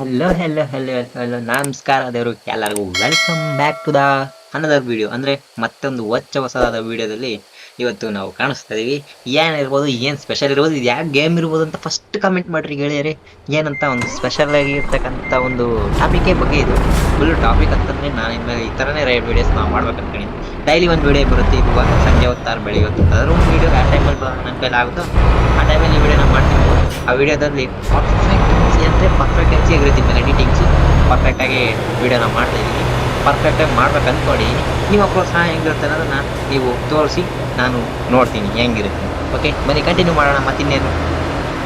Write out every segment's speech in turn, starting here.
Hello hello hello hello ನಮಸ್ಕಾರ ದೇವರು, ಎಲ್ಲರಿಗೂ welcome back to the another video ಅಂದರೆ ಮತ್ತೊಂದು ಹೊಚ್ಚ ಹೊಸದಾದ ವಿಡಿಯೋದಲ್ಲಿ ಇವತ್ತು ನಾವು ಕಾಣಿಸ್ತಾ ಇದೀವಿ. ಏನಿರ್ಬೋದು ಏನು ಸ್ಪೆಷಲ್ ಇರ್ಬೋದು, ಇದು ಯಾವ ಗೇಮ್ ಇರ್ಬೋದು ಅಂತ ಫಸ್ಟ್ ಕಮೆಂಟ್ ಮಾಡಿರಿ ಗೆಳೆಯರಿ. ಏನಂತ ಒಂದು ಸ್ಪೆಷಲ್ ಆಗಿರ್ತಕ್ಕಂಥ ಒಂದು ಟಾಪಿಕ್ಕೇ ಬಗ್ಗೆ ಇದು. ಫುಲ್ ಟಾಪಿಕ್ ಅಂತಂದರೆ ನಾನು ಇನ್ಮೇಲೆ ಈ ಥರನೇ ರೈಡ್ ವೀಡಿಯೋಸ್ ನಾವು ಮಾಡ್ಬೇಕು ಅನ್ಕೊಂಡಿದ್ದೀನಿ ಡೈಲಿ ಒಂದು ವಿಡಿಯೋ ಬರುತ್ತೆ, ಇದು ಸಂಜೆ ಹೊತ್ತಾರು ಬೆಳಿಗ್ಗೆ ಹೊತ್ತು. ಅದ್ರ ಒಂದು ವಿಡಿಯೋ ಆ ಟೈಮಲ್ಲಿ ನನ್ನ ಕೈಲಿ ಆಗುತ್ತೋ ಆ ಟೈಮಲ್ಲಿ ಈ ವಿಡಿಯೋನ ಮಾಡ್ತೀನಿ. ಆ ವಿಡಿಯೋದಲ್ಲಿ ಪರ್ಫೆಕ್ಟ್ ಅಂದರೆ ಪರ್ಫೆಕ್ಟ್ ಆಗಿ ಇರುತ್ತೆ ಎಡಿಟಿಂಗ್ಸು ಪರ್ಫೆಕ್ಟಾಗಿ ವೀಡಿಯೋನ ಮಾಡ್ತಾ ಇದ್ದೀನಿ ಪರ್ಫೆಕ್ಟಾಗಿ ಮಾಡ್ಬೇಕು ಅಂದ್ಕೊಡಿ ನಿಮ್ಮ ಪ್ರೋತ್ಸಾಹ ಹೆಂಗಿರುತ್ತೆ ಅನ್ನೋದನ್ನು ನೀವು ತೋರಿಸಿ ನಾನು ನೋಡ್ತೀನಿ ಹೆಂಗಿರುತ್ತೆ. ಓಕೆ ಬನ್ನಿ ಕಂಟಿನ್ಯೂ ಮಾಡೋಣ ಮತ್ತಿನ್ನೇನು.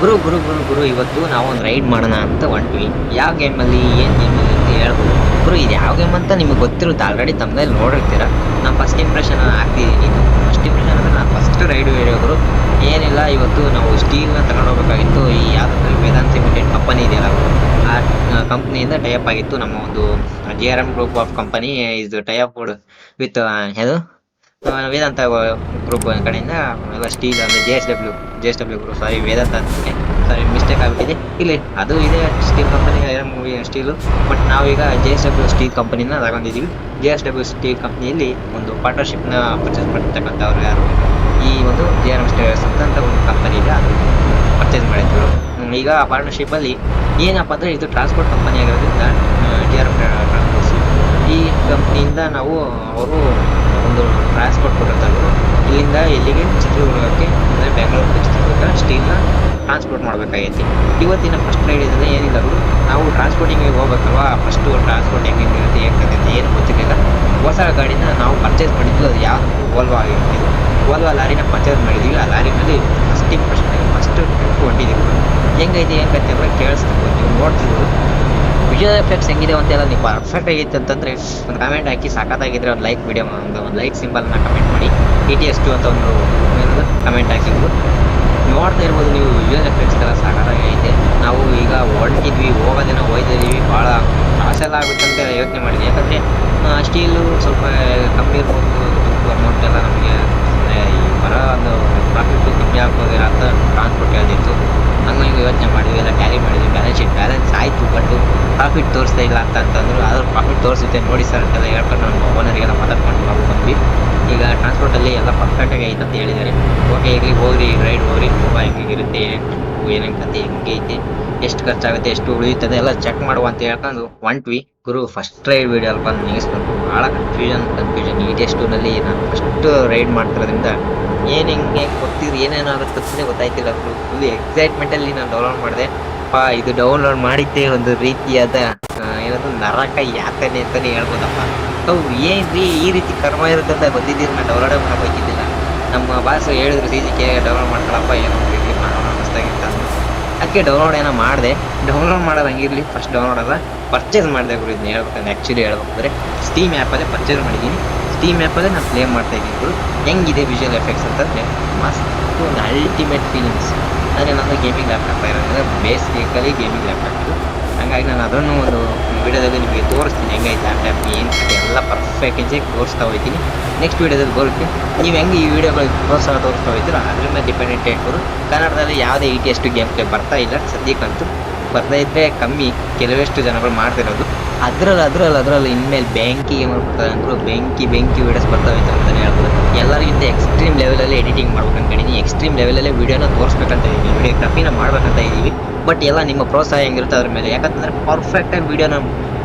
ಗುರು ಗುರು ಗುರು ಗುರು, ಇವತ್ತು ನಾವು ಒಂದು ರೈಡ್ ಮಾಡೋಣ ಅಂತ ಹೊಂಟ್ವಿ. ಯಾವ ಗೇಮಲ್ಲಿ ಏನು ಗೇಮಲ್ಲಿ ಅಂತ ಹೇಳ್ಬೋದು. ಗುರು, ಇದು ಯಾವ ಗೇಮ್ ಅಂತ ನಿಮಗೆ ಗೊತ್ತಿರುತ್ತೆ ಆಲ್ರೆಡಿ ತಮ್ಮದಲ್ಲಿ ನೋಡಿರ್ತೀರ. ನಾನು ಫಸ್ಟ್ ಇಂಪ್ರೆಷನ್ ಹಾಕ್ತಿದ್ದೀನಿ. ಫಸ್ಟ್ ಇಂಪ್ರೆಷನ್ ಅಂದರೆ ನಾನು ಫಸ್ಟ್ ರೈಡ್ ಗುರು. ಏನಿಲ್ಲ, ಇವತ್ತು ನಾವು ಸ್ಟೀಲ್ನ ತಗೊಂಡು ಹೋಗ್ಬೇಕಾಗಿತ್ತು. ಈ ಯಾವುದಾದ್ರೂ ವೇದಾಂತ ಲಿಮಿಟೆಡ್ ಕಂಪನಿ ಇದೆಯಲ್ಲ, ಆ ಕಂಪ್ನಿಯಿಂದ ಟೈಅಪ್ ಆಗಿತ್ತು. ನಮ್ಮ ಒಂದು G R M group of company ಇದು ಟೈಅಪ್ ವಿತ್ ಅದು ವೇದಾಂತ ಗ್ರೂಪ್ ಕಡೆಯಿಂದ ಎಲ್ಲ ಸ್ಟೀಲ್ ಅಂದರೆ J S W J S W group sorry Vedanta ಅಂತಾನೆ ಸಾರಿ ಮಿಸ್ಟೇಕ್ ಆಗಿಬಿಟ್ಟಿದೆ. ಇಲ್ಲಿ ಅದು ಇದೆ steel company movie steel but ನಾವೀಗ ಜೆ ಎಸ್ ಡಬ್ಲ್ಯೂ ಸ್ಟೀಲ್ ಕಂಪನಿನ ತಗೊಂಡಿದ್ದೀವಿ ಜೆ ಎಸ್ ಡಬ್ಲ್ಯೂ ಸ್ಟೀಲ್ ಕಂಪ್ನಿಯಲ್ಲಿ ಒಂದು ಪಾರ್ಟ್ನರ್ಶಿಪ್ನ ಪರ್ಚೇಸ್ ಮಾಡಿರ್ತಕ್ಕಂಥವ್ರು ಯಾರು? ಈ ಒಂದು ಜೆ ಆರ್ ಎಂ ಅಂತ ಒಂದು ಕಂಪನಿ ಇದೆ ಅದು ಪರ್ಚೇಸ್ ಮಾಡಿದ್ರು. ಈಗ ಪಾರ್ಟ್ನರ್ಶಿಪ್ಪಲ್ಲಿ ಏನಪ್ಪ ಅಂದರೆ ಇದು ಟ್ರಾನ್ಸ್ಪೋರ್ಟ್ ಕಂಪನಿ ಆಗಿರೋದ್ರಿಂದ ಜಿ ಆರ್ ಎಂ ಈ ಕಂಪ್ನಿಯಿಂದ ನಾವು ಅವರು ಒಂದು ಟ್ರಾನ್ಸ್ಪೋರ್ಟ್ ಕೊಟ್ಟಿರ್ತಾರೆ. ಇಲ್ಲಿಂದ ಎಲ್ಲಿಗೆ ಚಿತ್ರದುರ್ಗಕ್ಕೆ, ಅಂದರೆ ಬೆಂಗಳೂರು ಚಿತ್ರದುರ್ಗ, ಸ್ಟೀಲ್ನ ಟ್ರಾನ್ಸ್ಪೋರ್ಟ್ ಮಾಡಬೇಕಾಗೈತಿ. ಇವತ್ತಿನ ಫಸ್ಟ್ ರೈಡ್ ಇದ್ರೆ ಏನಿಲ್ಲ ನಾವು ಟ್ರಾನ್ಸ್ಪೋರ್ಟಿಂಗಿಗೆ ಹೋಗ್ಬೇಕಲ್ವಾ? ಫಸ್ಟು ಟ್ರಾನ್ಸ್ಪೋರ್ಟ್ ಹೆಂಗಿರುತ್ತೆ ಇರುತ್ತೆ, ಹೆಂಗೆ ಏನು ಗೊತ್ತಿರಲಿಲ್ಲ. ಹೊಸ ಗಾಡಿನ ನಾವು ಪರ್ಚೇಸ್ ಮಾಡಿದ್ವಿ ಅದು ಯಾವುದು? ಓಲ್ವಾ ಆಗಿರ್ತಿದ್ದು ಓಲ್ವಾ ಲಾರಿನ ಪರ್ಚೇಸ್ ಮಾಡಿದ್ದೀವಿ. ಆ ಲಾರಿ ಮೇಲೆ ಫಸ್ಟ್ ಇಂಪ್ರೆಷನ್ ಫಸ್ಟ್ ಟ್ರಿಪ್ ಹೊಂಟಿದ್ದೀವಿ ಹೆಂಗೈತೆ ಹೆಂಗೈತೆ ಅಂತ ಕೇಳಿಸ್ತಿರ್ಬೋದು ನೀವು ನೋಡ್ತಿರ್ಬೋದು ವಿಜುವಲ್ ಎಫೆಕ್ಟ್ಸ್ ಹೆಂಗಿದೆ ಅಂತೆಲ್ಲ ನೀವು ಪರ್ಫೆಕ್ಟ್ ಆಗಿತ್ತು ಅಂತಂದರೆ ಒಂದು ಕಮೆಂಟ್ ಹಾಕಿ ಸಾಕಾಗಿದ್ರೆ ಒಂದು ಲೈಕ್ ವಿಡಿಯೋ ಒಂದು ಒಂದು ಲೈಕ್ ಸಿಂಬಲ್ನ ಕಮೆಂಟ್ ಮಾಡಿ. ಟಿ ಟಿ ಎಸ್ ಟು ಅಂತ ಒಂದು ಕಮೆಂಟ್ ಹಾಕಿದ್ರು. ನೋಡ್ತಾ ಇರ್ಬೋದು ನೀವು ವಿಜುವಲ್ ಎಫೆಕ್ಟ್ಸ್ ಎಲ್ಲ ಸಾಕಾಗೈತೆ ನಾವು ಈಗ ಹೊರಟಿದ್ವಿ ಹೋಗೋದಿನ ಹೋಯ್ತಿದ್ದೀವಿ ಭಾಳ ಕಾಸೆಲ್ಲ ಆಗುತ್ತೆ ಅಂತ ಯೋಚನೆ ಮಾಡಿದ್ವಿ. ಯಾಕಂದರೆ ಸ್ಟೀಲು ಸ್ವಲ್ಪ ಕಮ್ಮಿ ಇರ್ಬೋದು ದುಡ್ಡು ಅಮೌಂಟ್ ಎಲ್ಲ ನಮಗೆ ಈ ಬರೋ ಒಂದು ಪ್ರಾಫಿಟ್ಟು ಕಮ್ಮಿ ಆಗ್ಬೋದು ಅಂತ ಟ್ರಾನ್ಸ್ಪೋರ್ಟ್ ಹೇಳ್ದಿತ್ತು ಹಂಗೆ ಹಿಂಗೆ ಯೋಚನೆ ಮಾಡಿದ್ವಿ ಎಲ್ಲ ಟ್ಯಾಲಿ ಮಾಡಿದ್ವಿ ಬ್ಯಾಲೆನ್ಸ್ ಶೀಟ್ ಬ್ಯಾಲೆನ್ಸ್ ಆಯಿತು ಬಟ್ ಪ್ರಾಫಿಟ್ ತೋರಿಸ್ತಾ ಇಲ್ಲ ಅಂತ ಅಂತಂದ್ರು. ಆದರೂ ಪ್ರಾಫಿಟ್ ತೋರಿಸುತ್ತೆ ನೋಡಿ ಸರ್ ಅಂತೆಲ್ಲ ಹೇಳ್ಕೊಂಡು ನಮ್ಮ ಓನರಿಗೆಲ್ಲ ಮಾತಾಡ್ಕೊಂಡು ನಾವು ಬಂದ್ವಿ. ಈಗ ಟ್ರಾನ್ಸ್ಪೋರ್ಟಲ್ಲಿ ಎಲ್ಲ ಪರ್ಫೆಕ್ಟಾಗಿ ಐತೆ ಅಂತ ಹೇಳಿದ್ದಾರೆ. ಓಕೆ ಇರಲಿ, ಹೋಗ್ರಿ ರೈಡ್ ಹೋಗ್ರಿ, ತುಂಬ ಹೆಂಗಿರುತ್ತೆ ಏನೇನು ಕತೆ ಹೆಂಗೈತೆ ಎಷ್ಟು ಖರ್ಚಾಗುತ್ತೆ, ಎಷ್ಟು ಉಳಿಯುತ್ತದೆ ಎಲ್ಲ ಚೆಕ್ ಮಾಡುವ ಅಂತ ಹೇಳ್ಕೊಂಡು ಹೊಂಟ್ವಿ. ಗುರು ಫಸ್ಟ್ ರೈಡ್ ವಿಡಿಯೋ ಅಲ್ಲಿ ಬಂದು ನಿಲ್ಲಿಸ್ಬೇಕು. ಭಾಳ ಕನ್ಫ್ಯೂಷನ್ ಕನ್ಫ್ಯೂಷನ್ ಈ ಟೆಸ್ಟೂನಲ್ಲಿ ನಾನು ಫಸ್ಟ್ ರೈಡ್ ಮಾಡ್ತಿರೋದ್ರಿಂದ ಏನು ಹಿಂಗೆ ಗೊತ್ತಿದ್ರು ಏನೇನಾಗುತ್ತೆ ಅಂತಲೇ ಗೊತ್ತಾಯ್ತಿಲ್ಲ ಫುಲ್ ಫುಲ್ ಎಕ್ಸೈಟ್ಮೆಂಟಲ್ಲಿ ನಾನು ಡೌನ್ಲೋಡ್ ಮಾಡಿದೆ. ಪಾ, ಇದು ಡೌನ್ಲೋಡ್ ಮಾಡಿದ್ದೆ ಒಂದು ರೀತಿಯಾದ ನರಕ ಯಾತನೆ ಅಂತಲೇ ಹೇಳ್ಬೋದಪ್ಪ. ಹೌದು ಏನ್ರಿ ಈ ರೀತಿ ಕರ್ಮ ಇರುತ್ತೆ ಅಂತ ಬಂದಿದ್ದೀರಿ ನಾನು ಡೌನ್ಲೋಡೇ ಮಾಡಕ್ಕೆ ಹೋಗಿದ್ದಿಲ್ಲ ನಮ್ಮ ಬಾಸ್ ಹೇಳಿದ್ರು ಸಿ ಜಿ ಕೆ ಡೌನ್ಲೋಡ್ ಮಾಡ್ಕೊಳಪ್ಪ, ಏನೋ ರೀತಿ ಮಾಡೋಣ ಅನ್ನಿಸ್ತಾಗಿತ್ತ ಅದಕ್ಕೆ ಡೌನ್ಲೋಡ್ ಏನೋ ಮಾಡಿದೆ. ಡೌನ್ಲೋಡ್ ಮಾಡೋದು ಹಂಗಿರಲಿ ಫಸ್ಟ್ ಡೌನ್ಲೋಡ್ ಅಲ್ಲ ಪರ್ಚೇಸ್ ಮಾಡಿದೆ ಗುರು ಇದನ್ನ ಹೇಳ್ಬೇಕಂದ್ರೆ ಆ್ಯಕ್ಚುಲಿ ಹೇಳ್ಬೇಕಂದ್ರೆ ಸ್ಟೀಮ್ ಆ್ಯಪಲ್ಲೇ ಪರ್ಚೇಸ್ ಮಾಡಿದ್ದೀನಿ. ಸ್ಟೀಮ್ ಆ್ಯಪಲ್ಲೇ ನಾನು ಪ್ಲೇ ಮಾಡ್ತಾ ಇದ್ದೀನಿ ಗುರು. ಹೆಂಗಿದೆ ವಿಜುವಲ್ ಎಫೆಕ್ಟ್ಸ್ ಅಂತಂದರೆ ಮಸ್ತ್ ಒಂದು ಅಲ್ಟಿಮೇಟ್ ಫೀಲಿಂಗ್ಸ್ ಅಂದರೆ ನಾನು ಗೇಮಿಂಗ್ ಲ್ಯಾಪ್ಟಾಪ್ ಇರೋದ್ರಿಂದ ಬೇಸಿಕಲಿ ಗೇಮಿಂಗ್ ಲ್ಯಾಪ್ಟಾಪ್ ಇದು. ಹಂಗಾಗಿ ನಾನು ಅದನ್ನು ಒಂದು ವಿಡಿಯೋದಲ್ಲಿ ನಿಮಗೆ ತೋರಿಸ್ತೀನಿ. ಹೆಂಗೈತೆ ಲ್ಯಾಪ್ಟಾಪ್ ಏನು ಎಲ್ಲ ಪರ್ಫೆಕ್ಟ್ ಪರ್ಫೆಕ್ಟಾಗಿ ತೋರಿಸ್ತಾ ಹೋಗ್ತೀನಿ. ನೆಕ್ಸ್ಟ್ ವೀಡಿಯೋದಲ್ಲಿ ಬರುತ್ತೆ ನೀವು ಹೆಂಗೆ ಈ ವಿಡಿಯೋಗಳು ಪ್ರೋತ್ಸಾಹ ತೋರಿಸ್ತಾ ಹೋಗ್ತೀರೋ ಅದ್ರ ಮೇಲೆ ಡಿಪೆಂಡೆಂಟ್ ಹೇಳ್ಬೋದು ಕನ್ನಡದಲ್ಲಿ ಯಾವುದೇ ಇ ಟಿ ಗೇಮ್ ಪ್ಲೇ ಬರ್ತಾ ಇಲ್ಲ. ಸದ್ಯಕ್ಕಂತೂ ಬರ್ತಾ ಇದ್ದರೆ ಕಮ್ಮಿ ಕೆಲವೆಷ್ಟು ಜನಗಳು ಮಾಡ್ತಿರೋದು. ಅದ್ರಲ್ಲಿ ಅದ್ರಲ್ಲಿ ಅದರಲ್ಲಿ ಇನ್ಮೇಲೆ ಬೆಂಕಿ ಗೇಮ್ ಬರ್ತಾರೆ ಅಂದ್ರು ಬೆಂಕಿ ಬೆಂಕಿ ವೀಡಿಯೋಸ್ ಬರ್ತಾವೆ ಅಂತ ಅಂತಲೇ ಹೇಳ್ಬೋದು. ಎಲ್ಲರಿಗಿಂತ ಎಕ್ಸ್ಟ್ರೀಮ್ ಲೆವೆಲಲ್ಲಿ ಎಡಿಟಿಂಗ್ ಮಾಡ್ಬೇಕು ಅನ್ಕೊಂಡಿದ್ದೀನಿ ಎಕ್ಸ್ಟ್ರೀಮ್ ಲೆವೆಲಲ್ಲೇ ವೀಡಿಯೋನ ತೋರಿಸ್ಬೇಕಂತ ಇದ್ದೀವಿ ವೀಡಿಯೋಗ್ರಫಿನ ಮಾಡ್ಬೇಕಂತ ಇದ್ದೀವಿ ಬಟ್ ಎಲ್ಲ ನಿಮ್ಮ ಪ್ರೋತ್ಸಾಹ ಹೆಂಗಿರುತ್ತೆ ಅದ್ರ ಮೇಲೆ? ಯಾಕಂತಂದ್ರೆ ಪರ್ಫೆಕ್ಟಾಗಿ ವೀಡಿಯೋನ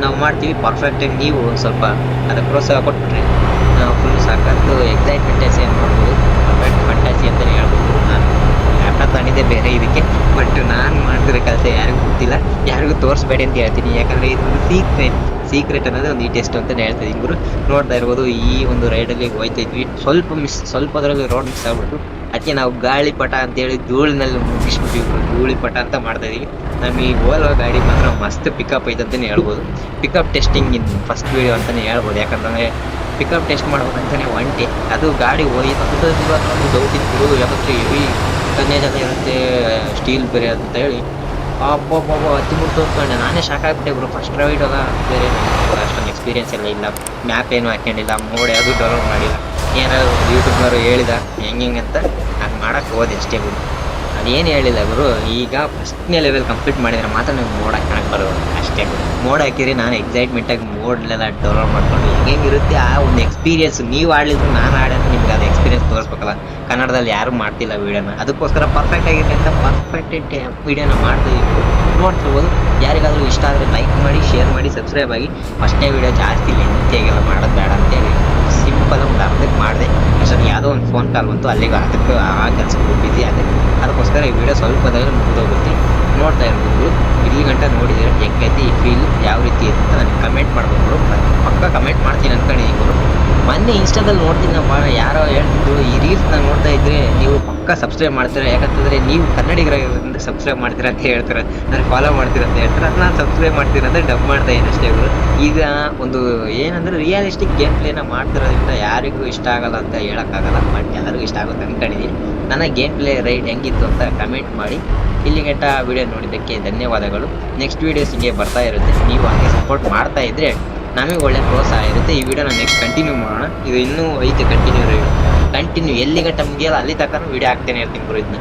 ನಾವು ಮಾಡ್ತೀವಿ. ಪರ್ಫೆಕ್ಟಾಗಿ ನೀವು ಸ್ವಲ್ಪ ಅದಕ್ಕೆ ಪ್ರೋತ್ಸಾಹ ಕೊಟ್ಟರೆ ನಾವು ಫುಲ್ ಸಾಕಷ್ಟು ಎಕ್ಸೈಟ್ಮೆಂಟ್ ಏನು ಮಾಡ್ಬೋದು. ಪರ್ಫೆಕ್ಟ್ ಫಂಟಾಸಿ ಅಂತಲೇ ಹೇಳ್ಬೋದು. ನಾನು ಬೇರೆ ಇದಕ್ಕೆ. ಬಟ್ ನಾನು ಮಾಡ್ತಿರೋ ಕೆಲಸ ಯಾರಿಗೂ ಗೊತ್ತಿಲ್ಲ. ಯಾರಿಗೂ ತೋರಿಸ್ಬೇಡಿ ಅಂತ ಹೇಳ್ತೀನಿ. ಯಾಕಂದರೆ ಇದು ಸೀಕ್ರೆಟ್ ಸೀಕ್ರೆಟ್ ಅನ್ನೋದೇ ಒಂದು ಈ ಟೆಸ್ಟ್ ಅಂತ ಹೇಳ್ತಾ ಗುರು. ನೋಡ್ತಾ ಇರ್ಬೋದು, ಈ ಒಂದು ರೈಡಲ್ಲಿ ಹೋಯ್ತಾ ಇದ್ವಿ. ಸ್ವಲ್ಪ ಮಿಸ್ ಸ್ವಲ್ಪ ಅದರಲ್ಲಿ ರೋಡ್ ಮಿಸ್ ಆಗ್ಬಿಟ್ಟು ಅದಕ್ಕೆ ನಾವು ಗಾಳಿಪಟ ಅಂತೇಳಿ ಧೂಳಿನಲ್ಲಿ ಮುಗಿಸ್ಬಿಟ್ಟಿವಿ ಗುರು. ಧೂಳಿಪಟ ಅಂತ ಮಾಡ್ತಾ ಇದೀವಿ. ನಮಗೆ ಈ ಓಲೋ ಗಾಡಿ ಮಾತ್ರ ಮಸ್ತ್ ಪಿಕಪ್ ಐತೆ ಅಂತಲೇ ಹೇಳ್ಬೋದು. Pickup testing in first video ಅಂತಲೇ ಹೇಳ್ಬೋದು. ಯಾಕಂತಂದರೆ ಪಿಕಪ್ ಟೆಸ್ಟ್ ಮಾಡ್ಬೇಕಂತಲೇ ಒಂಟಿ. ಅದು ಗಾಡಿ ಅಂತ ಒಂದು ಡೌಟ್ ಇತ್ತು ಯಾವತ್ತು ಹೆವಿ ಎಲ್ಲ ಇರುತ್ತೆ ಸ್ಟೀಲ್ ಬೇರೆ ಅಂತ ಹೇಳಿ. ಅತಿ ಹತ್ತಿಬಿಟ್ಟು ಅಂದ್ಕೊಂಡೆ ನಾನೇ ಶಾಕ್ ಆಗ್ಬಿಟ್ಟೆ ಗುರು ಫಸ್ಟ್ ರೈಡ್ ಅಲ್ಲ, ಬೇರೆ ನಮ್ಗೆ ಅಷ್ಟೊಂದು ಎಕ್ಸ್ಪೀರಿಯನ್ಸ್ ಎಲ್ಲ ಇಲ್ಲ. ಮ್ಯಾಪ್ ಏನು ಹಾಕ್ಕೊಂಡಿಲ್ಲ, ಮೋಡ್ ಯಾವುದು ಡೌನ್ಲೋಡ್ ಮಾಡಿಲ್ಲ. ಏನಾದ್ರು ಯೂಟ್ಯೂಬ್ನವರು ಹೇಳಿದ, ಹೆಂಗೆ ಹೆಂಗೆ ಅಂತ ನಾನು ಮಾಡೋಕ್ಕೆ ಹೋದೆ ಅಷ್ಟೇ ಗುರು ಅದೇನು ಹೇಳಿಲ್ಲ ಗುರು ಈಗ ಫಸ್ಟ್ನೇ ಲೆವೆಲ್ ಕಂಪ್ಲೀಟ್ ಮಾಡಿದರೆ ಮಾತ್ರ ನೀವು ಮೋಡ್ ಹಾಕೋಕ್ಕೆ ಬರೋದು ಅಷ್ಟೇ ಮೋಡ್ ಹಾಕಿರಿ ನಾನು ಎಕ್ಸೈಟ್ಮೆಂಟಾಗಿ ಮೋಡ್ಲೆಲ್ಲ ಡೌನ್ಲೋಡ್ ಮಾಡ್ಕೊಂಡು ಹೆಂಗಿರುತ್ತೆ ಆ ಒಂದು ಎಕ್ಸ್ಪೀರಿಯೆನ್ಸ್ ನೀವು ಆಡಲಿದ್ರು ನಾನು ನಿಮ್ಗೆ ಅದು ಎಕ್ಸ್ಪೀರಿಯನ್ಸ್ ತೋರಿಸ್ಬೇಕಲ್ಲ. ಕನ್ನಡದಲ್ಲಿ ಯಾರು ಮಾಡ್ತಿಲ್ಲ ವೀಡಿಯೋನ. ಅದಕ್ಕೋಸ್ಕರ ಪರ್ಫೆಕ್ಟ್ ಆಗಿದೆ ಅಂತ ಪರ್ಫೆಕ್ಟ್ ವೀಡಿಯೋನ ಮಾಡ್ತಿದ್ದೀವಿ ನೋಡ್ತಿರ್ಬೋದು ಯಾರಿಗಾದರೂ ಇಷ್ಟ ಆದರೆ ಲೈಕ್ ಮಾಡಿ ಶೇರ್ ಮಾಡಿ ಸಬ್ಸ್ಕ್ರೈಬ್ ಆಗಿ. ಫಸ್ಟ್ನೇ ವಿಡಿಯೋ ಜಾಸ್ತಿ ಲೆಂತಿಯಾಗೆಲ್ಲ ಮಾಡೋದು ಬೇಡ ಅಂತೇಳಿ ಸಿಂಪಲ್ ಒಂದು ಅರ್ಧಕ್ಕೆ ಮಾಡಿದೆ. ಅಷ್ಟೊಂದು ಯಾವುದೋ ಒಂದು ಫೋನ್ ಕಾಲ್ ಬಂತು, ಅಲ್ಲಿಗೆ ಅದಕ್ಕೆ ಆ ಕೆಲಸಕ್ಕೂ ಬಿಸಿ ಆದೆ. ಅದಕ್ಕೋಸ್ಕರ ಈ ವಿಡಿಯೋ ಸ್ವಲ್ಪದಲ್ಲಿ ಮುಗಿದೋಗುತ್ತೆ ನೋಡ್ತಾ ಇರ್ಬೋದು. ಇಲ್ಲಿ ಗಂಟ ನೋಡಿದರೆ ಹೆಂಗೈತಿ ಈ ಫೀಲ್ ಯಾವ ರೀತಿ ಅಂತ ನನಗೆ ಕಮೆಂಟ್ ಮಾಡ್ಬೋದು. ಪಕ್ಕ ಕಮೆಂಟ್ ಮಾಡ್ತೀನಿ ಗುರು. ಮೊನ್ನೆ ಇನ್ಸ್ಟಾದಲ್ಲಿ ನೋಡ್ತೀನಪ್ಪ ಯಾರೋ ಹೇಳ್ತಿದ್ರು, ಈ ರೀಲ್ಸ್ನ ನೋಡ್ತಾ ಇದ್ರೆ ನೀವು ಪಕ್ಕ ಸಬ್ಸ್ಕ್ರೈಬ್ ಮಾಡ್ತೀರಾ? ಯಾಕಂತಂದ್ರೆ ನೀವು ಕನ್ನಡಿಗರಾಗಿರೋದ್ರಿಂದ ಸಬ್ಸ್ಕ್ರೈಬ್ ಮಾಡ್ತೀರಾ ಅಂತ ಹೇಳ್ತಾರೆ. ನಾನು ಫಾಲೋ ಮಾಡ್ತೀರಾ ಅಂತ ಹೇಳ್ತಾರೆ. ನಾನು ಸಬ್ಸ್ಕ್ರೈಬ್ ಮಾಡ್ತೀರಾ ಅಂತ ಡಬ್ ಮಾಡ್ತಾ ಇದ್ದೀನಿ ಅಷ್ಟೇ ಗುರು ಈಗ ಒಂದು ಏನಂದ್ರೆ ರಿಯಾಲಿಸ್ಟಿಕ್ ಗೇಮ್ ಪ್ಲೇನ ಮಾಡ್ತಿರೋದ್ರಿಂದ ಯಾರಿಗೂ ಇಷ್ಟ ಆಗಲ್ಲ ಅಂತ ಹೇಳೋಕ್ಕಾಗಲ್ಲ ಬಟ್ ಎಲ್ಲರಿಗೂ ಇಷ್ಟ ಆಗುತ್ತೆ ಅಂದ್ಕೊಂಡಿದ್ದೀನಿ ನನ್ನ ಗೇಮ್ ಪ್ಲೇ ರೈಡ್ ಹೆಂಗಿತ್ತು ಅಂತ ಕಮೆಂಟ್ ಮಾಡಿ. ಇಲ್ಲಿ ಗಂಟ ವಿಡಿಯೋ ನೋಡಿದ್ದಕ್ಕೆ ಧನ್ಯವಾದಗಳು. ನೆಕ್ಸ್ಟ್ ವೀಡಿಯೋಸ್ ಹಿಂಗೆ ಬರ್ತಾ ಇರುತ್ತೆ. ನೀವು ಹಾಗೆ ಸಪೋರ್ಟ್ ಮಾಡ್ತಾ ಇದ್ರೆ ನಮಗೆ ಒಳ್ಳೆ ಪ್ರೋತ್ಸಾಹ ಇರುತ್ತೆ. ಈ ವಿಡಿಯೋ ನಾನು ನೆಕ್ಸ್ಟ್ ಕಂಟಿನ್ಯೂ ಮಾಡೋಣ. ಇದು ಇನ್ನೂ ಐತೆ ಕಂಟಿನ್ಯೂ ರೈಡ್ ಕಂಟಿನ್ಯೂ ಎಲ್ಲಿ ಗಂಟ ಮುಗಿಯಲ್ಲ ಅಲ್ಲಿ ತಕ್ಕ ವಿಡಿಯೋ ಹಾಕ್ತೇನೆ ಇರ್ತೀನಿ ಗುರು ಇದನ್ನ.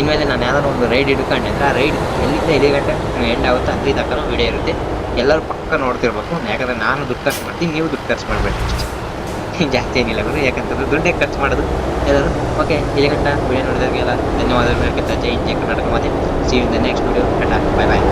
ಇನ್ಮೇಲೆ ನಾನು ಯಾವ್ದಾದ್ರು ಒಂದು ರೈಡ್ ಹಿಡ್ಕೊಂಡೆ ಆ ರೈಡ್ ಎಲ್ಲಿಂದ ಇಲ್ಲಿ ಗಂಟೆ ಎಂಡ್ ಆಗುತ್ತೆ ಅಲ್ಲಿ ತಕ್ಕ ವಿಡಿಯೋ ಇರುತ್ತೆ. ಎಲ್ಲರೂ ಪಕ್ಕ ನೋಡ್ತಿರ್ಬೇಕು. ಯಾಕಂದ್ರೆ ನಾನು ದುಡ್ಡು ಖರ್ಚು ಮಾಡ್ತೀನಿ, ನೀವು ದುಡ್ಡು ಖರ್ಚು ಮಾಡಬೇಡಿ. ಜಾಸ್ತಿ ಏನಿಲ್ಲ ಗುರು. ಯಾಕಂತಂದ್ರೆ ದುಡ್ಡೇ ಖರ್ಚು ಮಾಡೋದು ಎಲ್ಲರೂ. ಓಕೆ ಇಲ್ಲಿ ಗಂಟ ವಿಡಿಯೋ ಎಲ್ಲ ಧನ್ಯವಾದಗಳು. ಹೇಳ್ಕೊತಾ ಜೈ ಜೈ ಕರ್ನಾಟಕ. ಮತ್ತೆ see in the next video bye bye